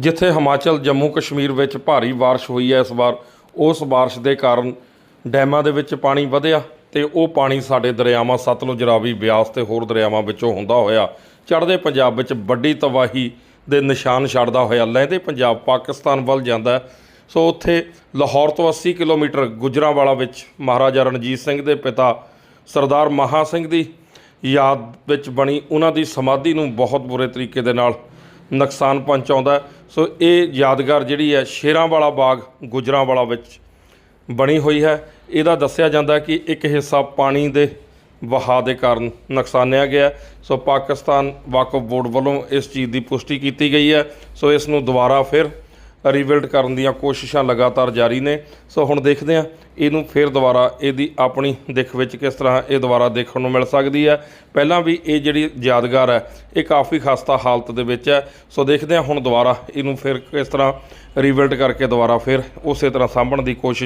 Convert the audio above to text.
ਜਿੱਥੇ ਹਿਮਾਚਲ, ਜੰਮੂ, ਕਸ਼ਮੀਰ ਵਿੱਚ ਭਾਰੀ ਬਾਰਿਸ਼ ਹੋਈ ਹੈ ਇਸ ਵਾਰ, ਉਸ ਬਾਰਿਸ਼ ਦੇ ਕਾਰਨ ਡੈਮਾਂ ਦੇ ਵਿੱਚ ਪਾਣੀ ਵਧਿਆ ਤੇ ਉਹ ਪਾਣੀ ਸਾਡੇ ਦਰਿਆਵਾਂ ਸਤਲੁਜ ਰਾਵੀ ਬਿਆਸ ਤੇ ਹੋਰ ਦਰਿਆਵਾਂ ਵਿੱਚੋਂ ਹੁੰਦਾ ਹੋਇਆ। ਚੜ੍ਹਦੇ ਪੰਜਾਬ ਵਿੱਚ ਵੱਡੀ ਤਬਾਹੀ ਦੇ ਨਿਸ਼ਾਨ ਛੱਡਦਾ ਹੋਇਆ। ਲਹਿੰਦੇ ਪੰਜਾਬ ਪਾਕਿਸਤਾਨ ਵੱਲ ਜਾਂਦਾ ਸੋ ਉੱਥੇ ਲਾਹੌਰ ਤੋਂ 80 ਕਿਲੋਮੀਟਰ ਗੁਜਰਾਂਵਾਲਾ ਵਿੱਚ ਮਹਾਰਾਜਾ ਰਣਜੀਤ ਸਿੰਘ ਦੇ ਪਿਤਾ ਸਰਦਾਰ ਮਹਾ ਸਿੰਘ ਦੀ ਯਾਦ ਵਿੱਚ ਬਣੀ। ਉਹਨਾਂ ਦੀ ਸਮਾਧੀ ਨੂੰ ਬਹੁਤ ਬੁਰੇ ਤਰੀਕੇ ਦੇ ਨਾਲ ਨੁਕਸਾਨ ਪਹੁੰਚਾਉਂਦਾ ਸੋ ਇਹ ਯਾਦਗਾਰ ਜਿਹੜੀ ਹੈ ਸ਼ੇਰਾਂ ਵਾਲਾ ਬਾਗ ਗੁਜਰਾਂਵਾਲਾ ਵਿੱਚ ਬਣੀ ਹੋਈ ਹੈ। ਇਹਦਾ ਦੱਸਿਆ ਜਾਂਦਾ ਕਿ ਇੱਕ ਹਿੱਸਾ ਪਾਣੀ ਦੇ ਵਹਾਅ ਦੇ ਕਾਰਨ ਨੁਕਸਾਨਿਆ ਗਿਆ ਸੋ ਪਾਕਿਸਤਾਨ ਵਾਕਫ ਬੋਰਡ ਵੱਲੋਂ ਇਸ ਚੀਜ਼ ਦੀ ਪੁਸ਼ਟੀ ਕੀਤੀ ਗਈ ਹੈ। ਸੋ ਇਸ ਨੂੰ ਦੁਬਾਰਾ ਫਿਰ ਰੀਬਿਲਡ ਕਰਨ ਦੀਆਂ ਕੋਸ਼ਿਸ਼ਾਂ ਲਗਾਤਾਰ ਜਾਰੀ ਨੇ। ਸੋ ਹੁਣ ਦੇਖਦੇ ਹਾਂ ਇਹਨੂੰ ਫਿਰ ਦੁਬਾਰਾ ਇਹਦੀ ਆਪਣੀ ਦਿੱਖ ਵਿੱਚ ਕਿਸ ਤਰ੍ਹਾਂ ਇਹ ਦੁਬਾਰਾ ਦੇਖਣ ਨੂੰ ਮਿਲ ਸਕਦੀ ਹੈ। ਪਹਿਲਾਂ ਵੀ ਇਹ ਜਿਹੜੀ ਯਾਦਗਾਰ ਹੈ, ਇਹ ਕਾਫੀ ਖਸਤਾ ਹਾਲਤ ਦੇ ਵਿੱਚ ਹੈ। ਸੋ ਦੇਖਦੇ ਹਾਂ ਹੁਣ ਦੁਬਾਰਾ ਇਹਨੂੰ ਫਿਰ ਕਿਸ ਤਰ੍ਹਾਂ ਰੀਬਿਲਡ ਕਰਕੇ ਦੁਬਾਰਾ ਫਿਰ ਉਸੇ ਤਰ੍ਹਾਂ ਸਾਂਭਣ ਦੀ ਕੋਸ਼ਿਸ਼